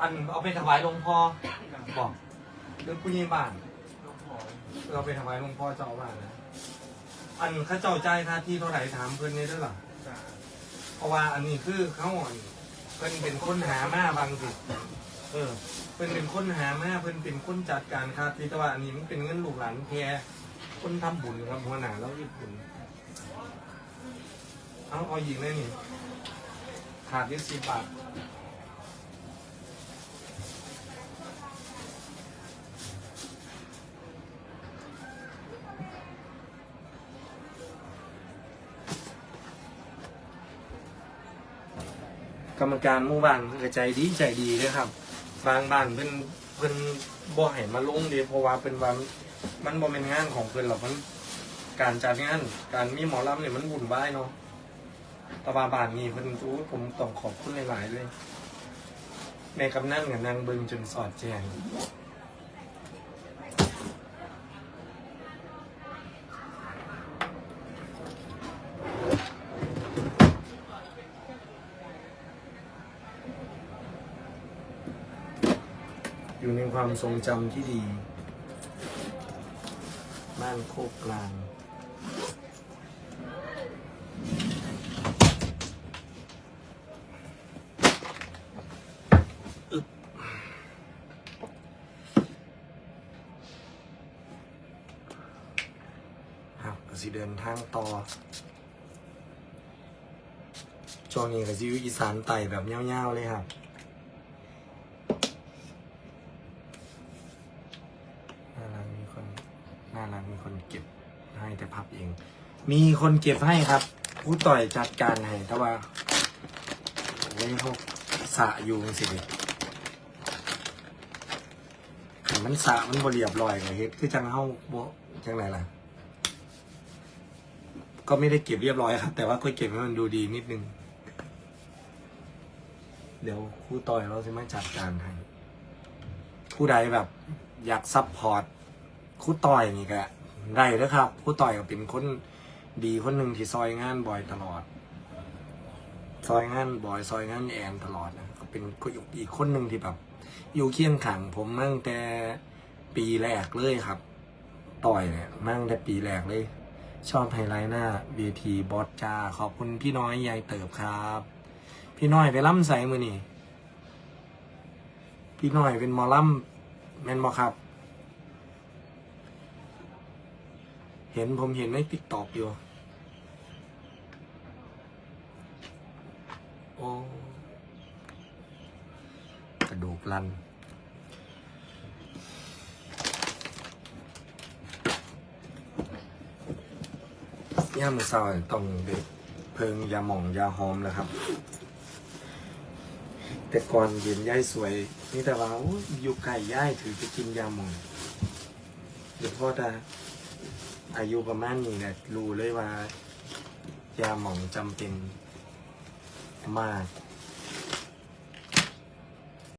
อันเอาไปถวายหลวงพ่อบอกเรื่องผู้หญ่บ้านเราไปถวายหลวงพ่อเจ้าอาว่าสนะอันข้าเจ้าใจายค่าที่เท่าไหร่ถามเพื่อนนี่ด้วยหรอเพราะว่าอันนี้คือเขาอ่อนเพิ่อนเป็นคนหามาบางสิเออ เพิ่อนเป็นคนหามาเพิ่อนเป็นคนจัดการค่าที่แต่ว่าอันนี้มันเป็นเงินลูกหลานแค่คนทำบุญครับหัวหน้าแล้วอีกบุญเอาเอาอีกเลยนี่ขาดยี่สิบบาท กรรมการหมู่บ้านเพิ่นก็ใจดีใจดีเลยครับ บางบ้านเพิ่นเพิ่นบ่ให้มาลงเดีเพราะว่าเป็นว่ามันบ่เป็นงานของเพิ่นหรอกมันการจัดงานการมีหมอลำเนี่ยมันวุ่นวายเนาะแต่ว่าบ้านนี้เพิ่นรู้ผมต้องขอบคุณหลายๆเลยแม่กำนั่นกับนางเบิงจนสอดแจ้ง อยู่ในความทรงจำที่ดี บ้านโคกกลาง ครับก็สิเดินทางต่อช่วงนี้ก็สิอยู่อีสานไต่แบบเงี้ยวๆเลยครับ น่ารักมีคน น่ารักมีคนเก็บให้แต่พับเอง มีคนเก็บให้ครับ ผู้ต่อยจัดการให้แต่ว่าโอ้ยเขาสะอยู่สิขันมันสะมันบเรียบร้อยกับเฮ็ดคือจังเฮาบ่จังไรล่ะ ก็ไม่ได้เก็บเรียบร้อยครับ แต่ว่าก็เก็บให้มันดูดีนิดนึง เดี๋ยวครู่ต่อยเราจะมาจัดการให้ผู้ใดแบบ อยากซัพพอร์ต ครู่ต่อยนี่ก็ได้แล้วครับครู่ต่อยก็เป็นคนดีคนหนึ่งที่ซอยงานบ่อยตลอด ซอยงานบ่อยซอยงานแอนตลอดนะก็เป็นอีกคนหนึ่งที่แบบ อยู่เคียงขังผมมาตั้งแต่ปีแรกเลยครับ ต่อยเนี่ยมาตั้งแต่ปีแรกเลย ชอบไฮไลท์หน้าเวทีบอสจาขอบคุณพี่น้อยยายเติบครับ พี่น้อยไปล่ำใส่มือนี่พี่น้อยเป็นหมอล่ำแมนบอครับ เห็นผมเห็นในติ๊กตอกอยู่ โอ้ กระดูกลัน ย่ามอเศร้าต้องเด็กเพิงยาหม่องยาหอมแล้วครับ แต่ก่อนเห็นย่ายสวย นี่แต่ว่าอยู่ไก่ย่ายถือจะกินยาหม่องเดี๋ยวพ่อตา อายุประมาณนี้เนี่ยรู้เลยว่า ยาหม่องจำเป็นมาก